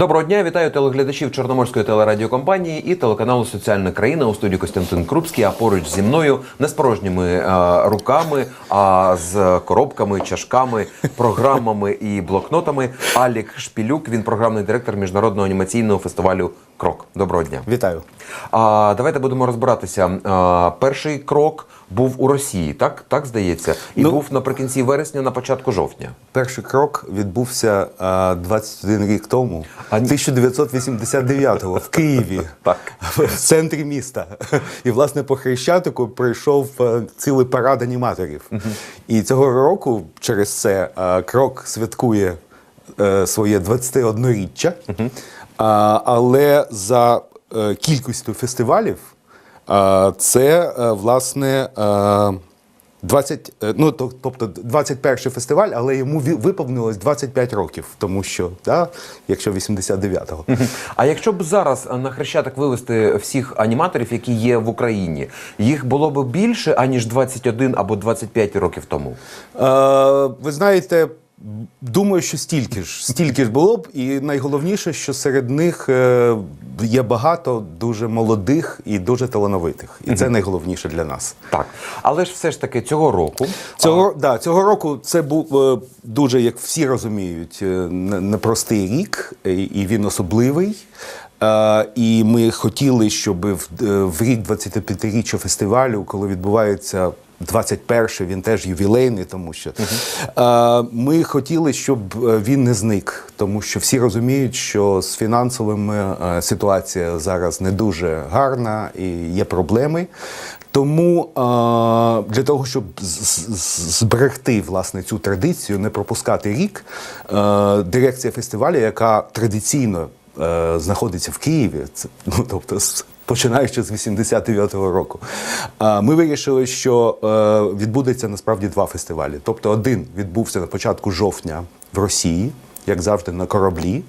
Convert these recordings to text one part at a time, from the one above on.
Доброго дня, вітаю телеглядачів Чорноморської телерадіокомпанії і телеканалу Соціальна країна у студії Костянтин Крупський. А поруч зі мною не з порожніми е, руками, а з коробками, чашками, програмами і блокнотами. Алік Шпілюк. Він програмний директор міжнародного анімаційного фестивалю Крок. Доброго дня. Вітаю. А давайте будемо розбиратися. А, перший крок був у Росії, так так здається, і Ну- був наприкінці вересня, на початку жовтня. Перший крок відбувся а, 21 рік тому, А ні- 1989-го, в Києві, Так. в центрі міста. І, власне, по Хрещатику прийшов е, цілий парад аніматорів. І цього року через це е, крок святкує е, своє 21-річчя. А, але за е, кількістю фестивалів це, е, власне, е, 20, е, ну, тобто 21 фестиваль, але йому виповнилось 25 років, тому що, да, якщо 89-го. А якщо б зараз на хрещатик вивести всіх аніматорів, які є в Україні, їх було б більше аніж 21 або 25 років тому. Е, ви знаєте, думаю, що стільки ж, стільки ж було б, і найголовніше, що серед них е, є багато дуже молодих і дуже талановитих. І це найголовніше для нас. Так, але ж все ж таки цього року Цього, да, цього року це був е, дуже, як всі розуміють, е, непростий рік, і він особливий. І ми хотіли, щоб в, в рік 25-річчя фестивалю, коли відбувається 21-й, він теж ювілейний, тому що е, ми хотіли, щоб е, він не зник, тому що всі розуміють, що з фінансовими е, ситуація зараз не дуже гарна і є проблеми. Тому для того, щоб зберегти власне цю традицію, не пропускати рік, дирекція фестивалю, яка традиційно знаходиться в Києві, це, ну тобто починаючи з 89-го року, е, ми вирішили, що е, відбудеться насправді два фестивалі. Тобто, один відбувся на початку жовтня в Росії, як завжди, на кораблі.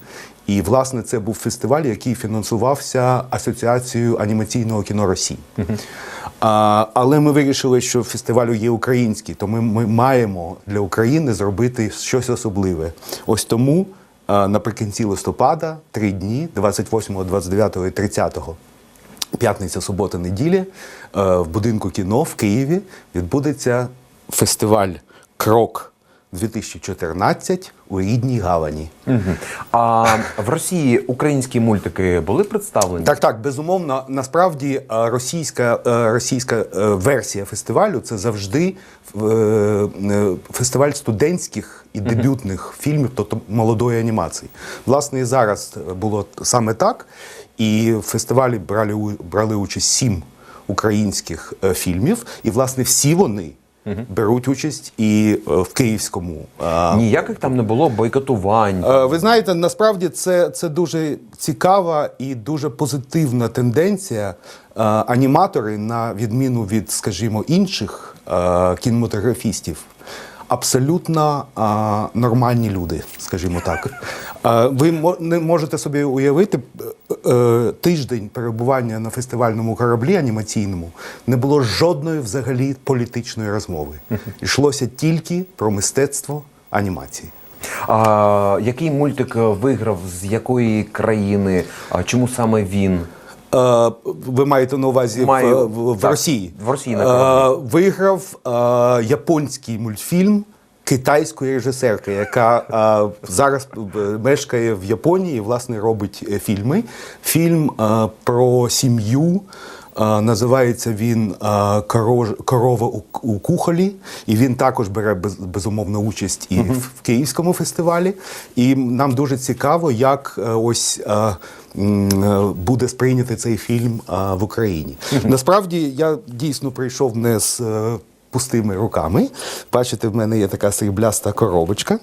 І власне це був фестиваль, який фінансувався Асоціацією анімаційного кіно Росії. А, але ми вирішили, що фестивалю є український, то ми, ми маємо для України зробити щось особливе. Ось тому а, наприкінці листопада, три дні, 28, 29 і 30 п'ятниця, субота, неділя, е, в будинку кіно в Києві відбудеться фестиваль Крок 2014 у рідній гавані. Мгм. а в Росії українські мультики були представлені? Так, так, безумовно. Насправді е, російська, е, російська е, версія фестивалю це завжди фестиваль студентських і дебютних фільмів, тобто молодої анімації. Власне, і зараз було саме так. І в фестивалі брали, брали участь сім українських фільмів, і власне всі вони. Беруть участь і е, в київському е, Ніяких там не було бойкотувань. Е, Ви знаєте, насправді це, це дуже цікава і дуже позитивна тенденція. Е, Аніматори, на відміну від, скажімо, інших е, кінематографістів, абсолютно е, нормальні люди, скажімо так. Е, Ви не можете собі уявити е, е, тиждень перебування на фестивальному кораблі анімаційному не було жодної взагалі політичної розмови. Йшлося тільки про мистецтво анімації. А, який мультик е, виграв з якої країни? А, чому саме він? Е, Ви маєте на увазі в- Маю. в, в, Так, Росії? в Росії, на. Е, Виграв е, японський мультфільм китайської режисерки, яка е, зараз мешкає в Японії і власне робить фільми. Фільм про сім'ю. Називається він Корова у, кухолі, і він також бере безумовно участь і в, Київському фестивалі. І нам дуже цікаво, як е, ось е, е, буде сприйнятий цей фільм в Україні. Насправді я дійсно прийшов не з пустими руками. Бачите, в мене є така срібляста коробочка.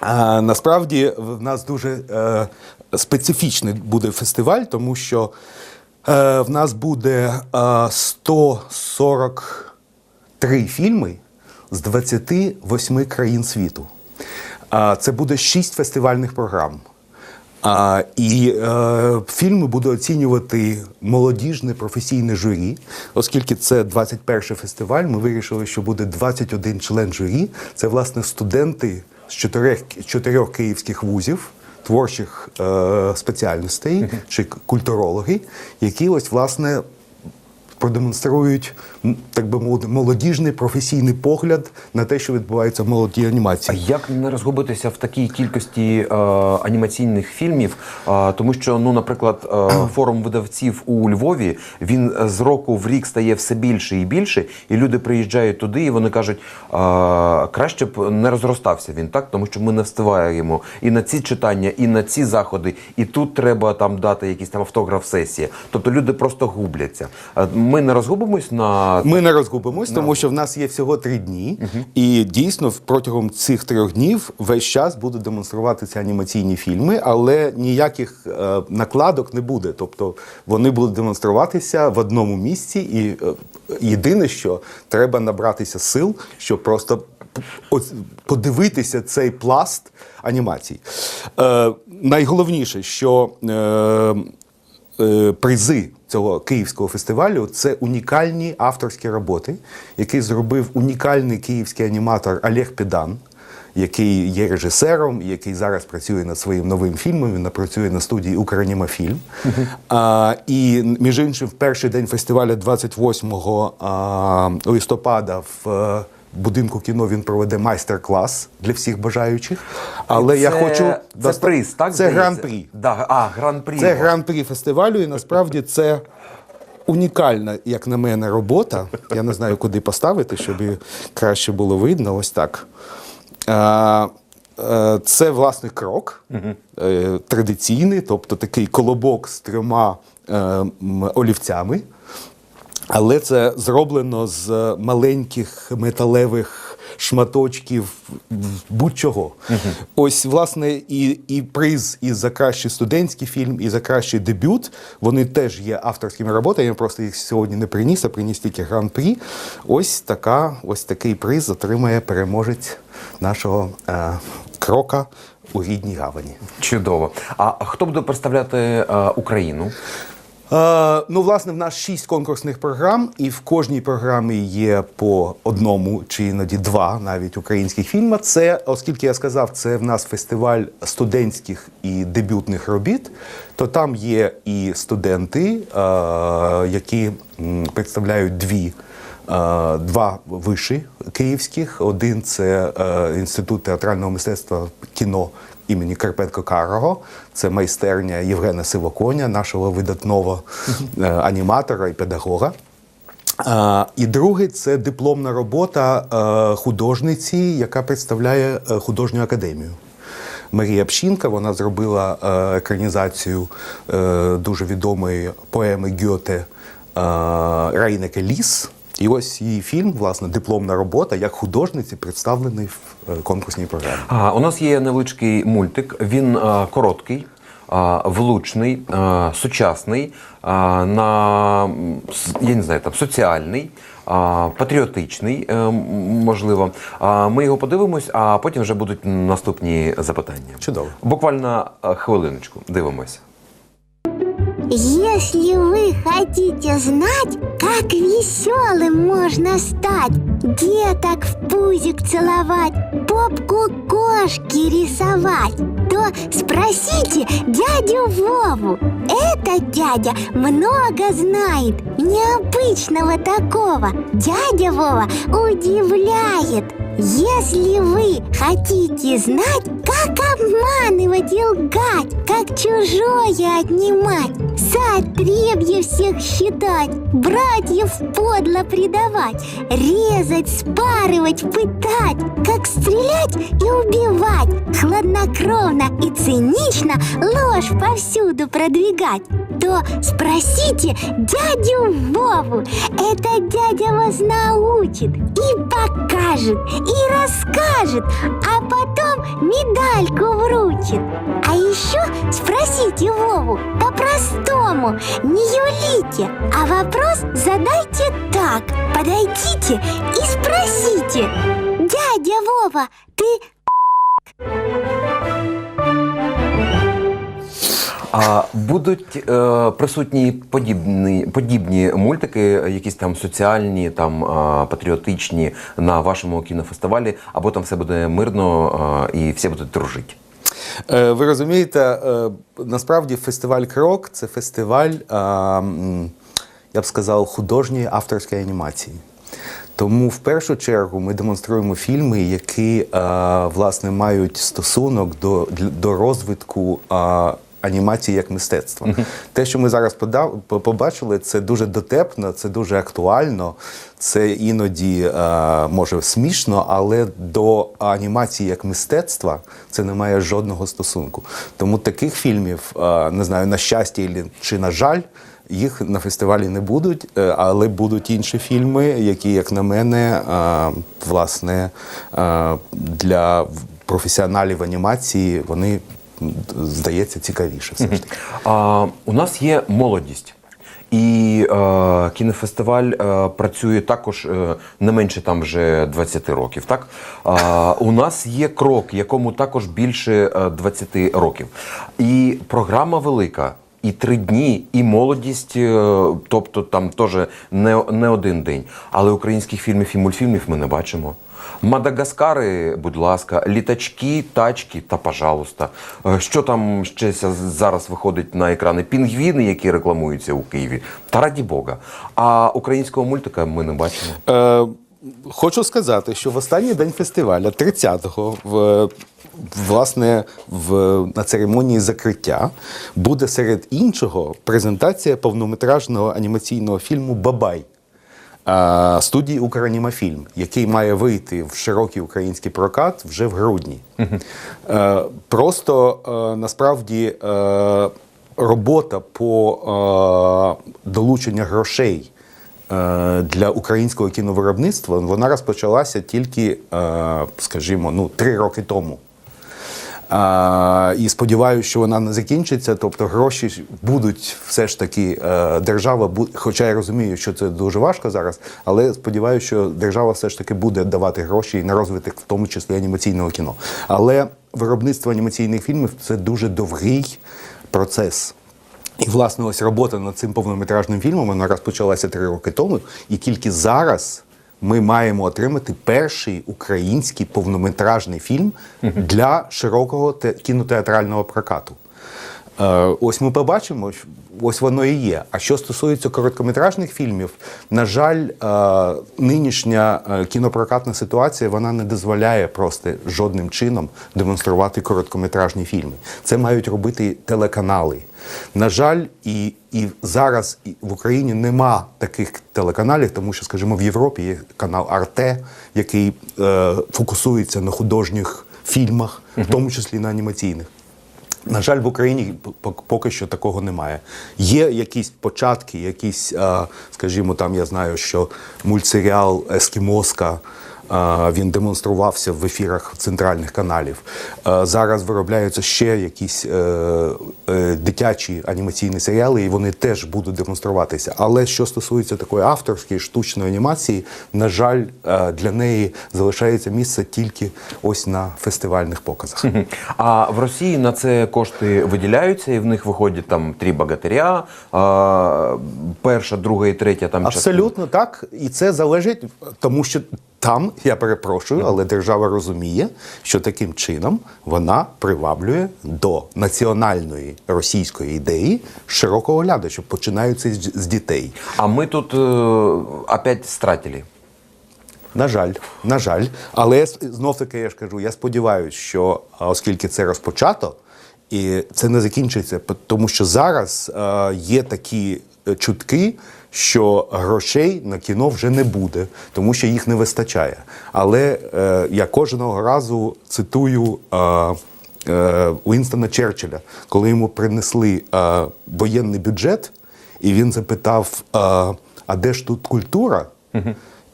А, насправді в нас дуже е, специфічний буде фестиваль, тому що в нас буде е, 143 фільми з 28 країн світу. А, це буде 6 фестивальних програм. А, і е, фільми буде оцінювати молодіжне професійне журі, оскільки це 21 фестиваль. Ми вирішили, що буде 21 член журі. Це власне студенти з чотирьох, чотирьох київських вузів. Творчих е, спеціальностей чи культурологи, які ось власне продемонструють, так би мовити, молодіжний професійний погляд на те, що відбувається в молодій А анімації. як не розгубитися в такій кількості е, анімаційних фільмів? Е, тому що, ну, наприклад, е, форум видавців у Львові він з року в рік стає все більше і більше, і люди приїжджають туди, і вони кажуть, е, краще б не розростався він, так? Тому що ми не встигаємо і на ці читання, і на ці заходи, і тут треба там дати якісь там автограф-сесії. Тобто люди просто губляться. Ми не розгубимось на Ми не розгубимось, тому що в нас є всього три дні, і дійсно протягом цих трьох днів весь час будуть демонструватися анімаційні фільми, але ніяких е, накладок не буде. Тобто вони будуть демонструватися в одному місці, і е, єдине, що треба набратися сил, щоб просто подивитися цей пласт анімацій. Е, найголовніше, що е, призи цього київського фестивалю це унікальні авторські роботи, які зробив унікальний київський аніматор Олег Підан. Який є режисером, який зараз працює над своїм новим фільмом. Він працює на студії Укранімафільм. А, і між іншим, в перший день фестивалю 28 а, листопада в е, будинку кіно він проведе майстер-клас для всіх бажаючих. Але я хочу це доста- приз, так? Це гран-прі. Да, а, гран-прі. Це гран-прі фестивалю, і насправді це унікальна, як на мене, робота. Я не знаю, куди поставити, щоб краще було видно. Ось так. А, е, Це власне крок е, традиційний, тобто такий колобок з трьома е, олівцями. Але це зроблено з маленьких металевих шматочків будь-чого. Ось, власне, і, і приз і за кращий студентський фільм, і за кращий дебют. Вони теж є авторськими роботами. Я просто їх сьогодні не приніс, а приніс тільки гран-прі. Ось така, ось такий приз отримає переможець нашого е, крока у рідній гавані. Чудово. А хто буде представляти е, Україну? Е, ну, власне, в нас шість конкурсних програм, і в кожній програмі є по одному чи іноді два навіть українських фільми. Це, оскільки я сказав, це в нас фестиваль студентських і дебютних робіт, то там є і студенти, е, які представляють дві. е, Два виші київських. Один це інститут театрального мистецтва кіно імені Карпенко Карого. Це майстерня Євгена Сивоконя, нашого видатного е, аніматора і педагога. І другий це дипломна робота е, художниці, яка представляє е, художню академію. Марія Пщінка вона зробила екранізацію дуже відомої поеми Гьоте е, Рейнеке Ліс. І ось її фільм, власне, дипломна робота як художниці, представлений в е, конкурсній програмі. А, у нас є невеличкий мультик. Він е, короткий, е, влучний, е, сучасний, е, на я не знаю, там соціальний. Патріотичний, можливо. А Ми його подивимось, а потім вже будуть наступні запитання. Чудово. Буквально хвилиночку. Дивимося. Если вы хотите знать, как веселым можно стать, деток в пузик целовать, попку кошки рисовать, то спросите дядю Вову. Этот дядя много знает, необычного такого. Дядя Вова удивляет. Если вы хотите знать, обманывать и лгать, как чужое отнимать, за отребье всех считать, братьев подло предавать, резать, спарывать, пытать, как стрелять и убивать, хладнокровно и цинично ложь повсюду продвигать, то спросите дядю Вову. Это дядя вас научит и покажет, и расскажет, а потом медальку вручит. А еще спросите Вову по-простому, не юлите, а вопрос задайте так. Подойдите и спросите. Дядя Вова, ты А будуть е, присутні подібні, подібні мультики, якісь там соціальні, там е, патріотичні на вашому кінофестивалі, або там все буде мирно е, і всі будуть дружити. Е, Ви розумієте, е, насправді фестиваль Крок це фестиваль, е, я б сказав, художньої авторської анімації. Тому в першу чергу ми демонструємо фільми, які е, власне мають стосунок до, до розвитку е, анімації як мистецтва. Те, що ми зараз подав, побачили, це дуже дотепно, це дуже актуально, це іноді е, може смішно, але до анімації як мистецтва це не має жодного стосунку. Тому таких фільмів, е, не знаю, на щастя чи на жаль. Їх на фестивалі не будуть, е, але будуть інші фільми, які, як на мене, е, власне, е, для професіоналів анімації вони здається цікавіше. Все ж таки. А, у нас є молодість. І е, кінофестиваль е, працює також е, не менше там вже 20 років. Так а, у нас є крок, якому також більше е, 20 років. І програма велика. І три дні, і молодість, е, тобто там теж не, не один день. Але українських фільмів і мультфільмів ми не бачимо. Мадагаскари, будь ласка, літачки, тачки та пожалуйста. Е, Що там ще зараз виходить на екрани? Пінгвіни, які рекламуються у Києві. Та раді Бога. А українського мультика ми не бачимо. Е, хочу сказати, що в останній день фестиваля, 30-го, в, власне, в, на церемонії закриття буде серед іншого презентація повнометражного анімаційного фільму Бабай. Студії Укранімафільм, який має вийти в широкий український прокат вже в грудні. Е, Просто е, насправді е, робота по долученню грошей для українського кіновиробництва вона розпочалася тільки, скажімо, ну, три роки тому. І сподіваюся, що вона не закінчиться. Тобто гроші будуть все ж таки е, держава, хоча я розумію, що це дуже важко зараз, але сподіваюся, що держава все ж таки буде давати гроші на розвиток, в тому числі анімаційного кіно. Але виробництво анімаційних фільмів це дуже довгий процес. І, власне, ось робота над цим повнометражним фільмом вона розпочалася три роки тому, і тільки зараз ми маємо отримати перший український повнометражний фільм для широкого те- кінотеатрального прокату. Е, Ось ми побачимо, ось воно і є. А що стосується короткометражних фільмів, на жаль, е, нинішня е, кінопрокатна ситуація вона не дозволяє просто жодним чином демонструвати короткометражні фільми. Це мають робити телеканали. На жаль, і, і зараз в Україні нема таких телеканалів, тому що, скажімо, в Європі є канал Арте, який е, фокусується на художніх фільмах, в тому числі на анімаційних. На жаль, в Україні поки що такого немає. Є якісь початки, якісь, скажімо, там я знаю, що мультсеріал Ескімоска. Він демонструвався в ефірах центральних каналів. Зараз виробляються ще якісь е, е, дитячі анімаційні серіали, і вони теж будуть демонструватися. Але що стосується такої авторської штучної анімації, на жаль, е, для неї залишається місце тільки ось на фестивальних показах. А в Росії на це кошти виділяються, і в них виходять там три богатиря, перша, друга і третя там Абсолютно так. І це залежить, тому що там, я перепрошую, але держава розуміє, що таким чином вона приваблює до національної російської ідеї широкого глядача, починаються з дітей. А ми тут е, опять стратили. На жаль, на жаль, але знов таки я ж кажу, я сподіваюся, що оскільки це розпочато, і це не закінчиться, тому що зараз е, є такі чутки, що грошей на кіно вже не буде, тому що їх не вистачає. Але е, я кожного разу цитую. Е, е, Уінстона Черчилля, коли йому принесли е, воєнний бюджет, і він запитав: е, а де ж тут культура?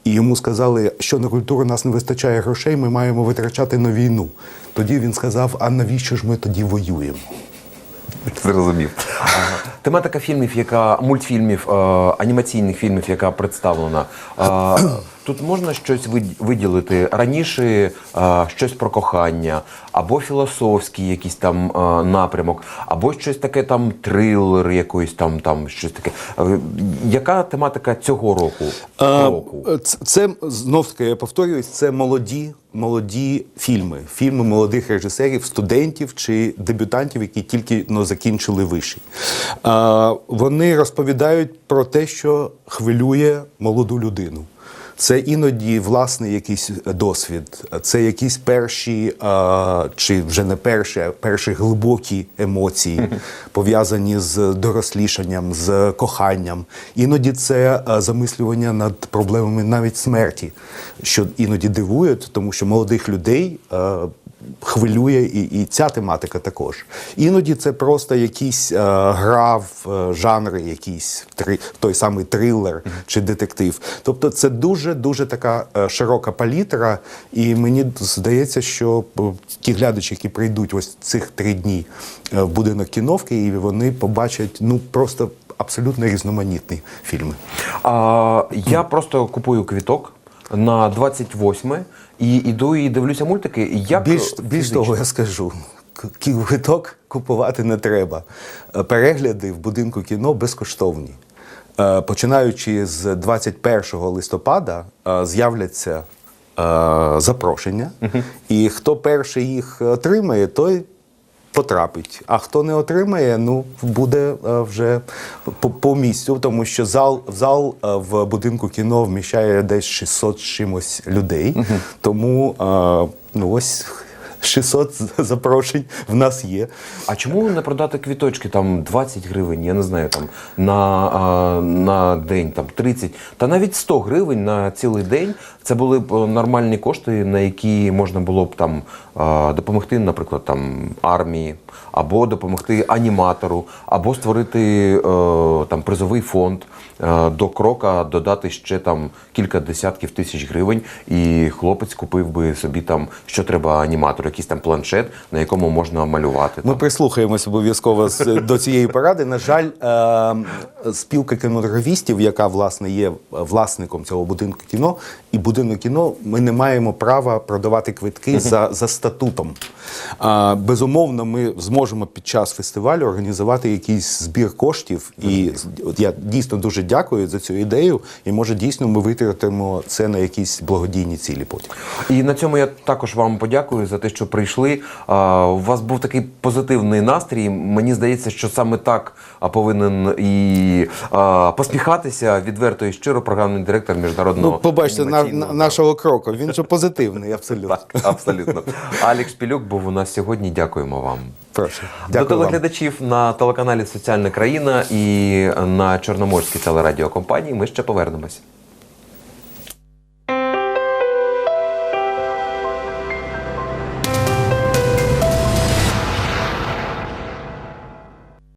І йому сказали, що на культуру нас не вистачає грошей, ми маємо витрачати на війну. Тоді він сказав: а навіщо ж ми тоді воюємо? Зрозумів. Тематика фільмів, яка мультфільмів, е, анімаційних фільмів, яка представлена. е, Тут можна щось вид- виділити раніше, е, щось про кохання, або філософський якийсь там напрямок, або щось таке там трилер, якоїсь там, там щось таке. Яка тематика цього року? Року? Це знов таки я повторююсь, це молоді, молоді фільми, фільми молодих режисерів, студентів чи дебютантів, які тільки ну, закінчили виші. Вони розповідають про те, що хвилює молоду людину. Це іноді власний якийсь досвід, це якісь перші, а, чи вже не перші, а перші глибокі емоції, пов'язані з дорослішанням, з коханням. Іноді це замислювання над проблемами навіть смерті, що іноді дивує, тому що молодих людей. Хвилює і, і ця тематика також. Іноді це просто якісь е, гра в е, жанри, якийсь три, той самий трилер чи детектив. Тобто це дуже дуже така е, широка палітра, і мені здається, що е, ті глядачі, які прийдуть ось цих три дні е, в будинок кіно в Києві, вони побачать ну просто абсолютно різноманітні фільми. А, я просто купую квіток на 28 і іду і дивлюся мультики. Як Більш, більш того, я скажу. Квиток купувати не треба. Е, Перегляди в будинку кіно безкоштовні. Е, Починаючи з 21 листопада е, з'являться запрошення, і хто перший їх отримає, той потрапить. А хто не отримає, ну буде е, вже по, по місцю, тому що зал, зал е, в будинку кіно вміщає десь 600 чимось людей. Тому е, ну ось 600 запрошень в нас є. А чому не продати квіточки там 20 гривень, я не знаю, там на, на день там 30, та навіть 100 гривень на цілий день. Це були б е, нормальні кошти, на які можна було б там допомогти, наприклад, там армії, або допомогти аніматору, або створити е, там призовий фонд. Е, До крока додати ще там кілька десятків тисяч гривень, і хлопець купив би собі там, що треба аніматору, якийсь там планшет, на якому можна малювати. Ми там. прислухаємось обов'язково до цієї поради. На жаль, е, спілка кінематографістів, яка власне є власником цього будинку кіно, і будинок кіно, ми не маємо права продавати квитки за, за статутом. А, безумовно, ми зможемо під час фестивалю організувати якийсь збір коштів. І я дійсно дуже дякую за цю ідею. І може дійсно ми витратимо це на якісь благодійні цілі потім. І на цьому я також вам подякую за те, що прийшли. У вас був такий позитивний настрій. Мені здається, що саме так повинен і а, посміхатися відверто і щиро програмний директор міжнародного. Ну, побачте, на, на, нашого кроку. Він же позитивний, абсолютно. Так, абсолютно. Алік Шпілюк був у нас сьогодні. Дякуємо вам. Прошу. До телеглядачів вам. на телеканалі Соціальна країна і на Чорноморській телерадіокомпанії ми ще повернемось.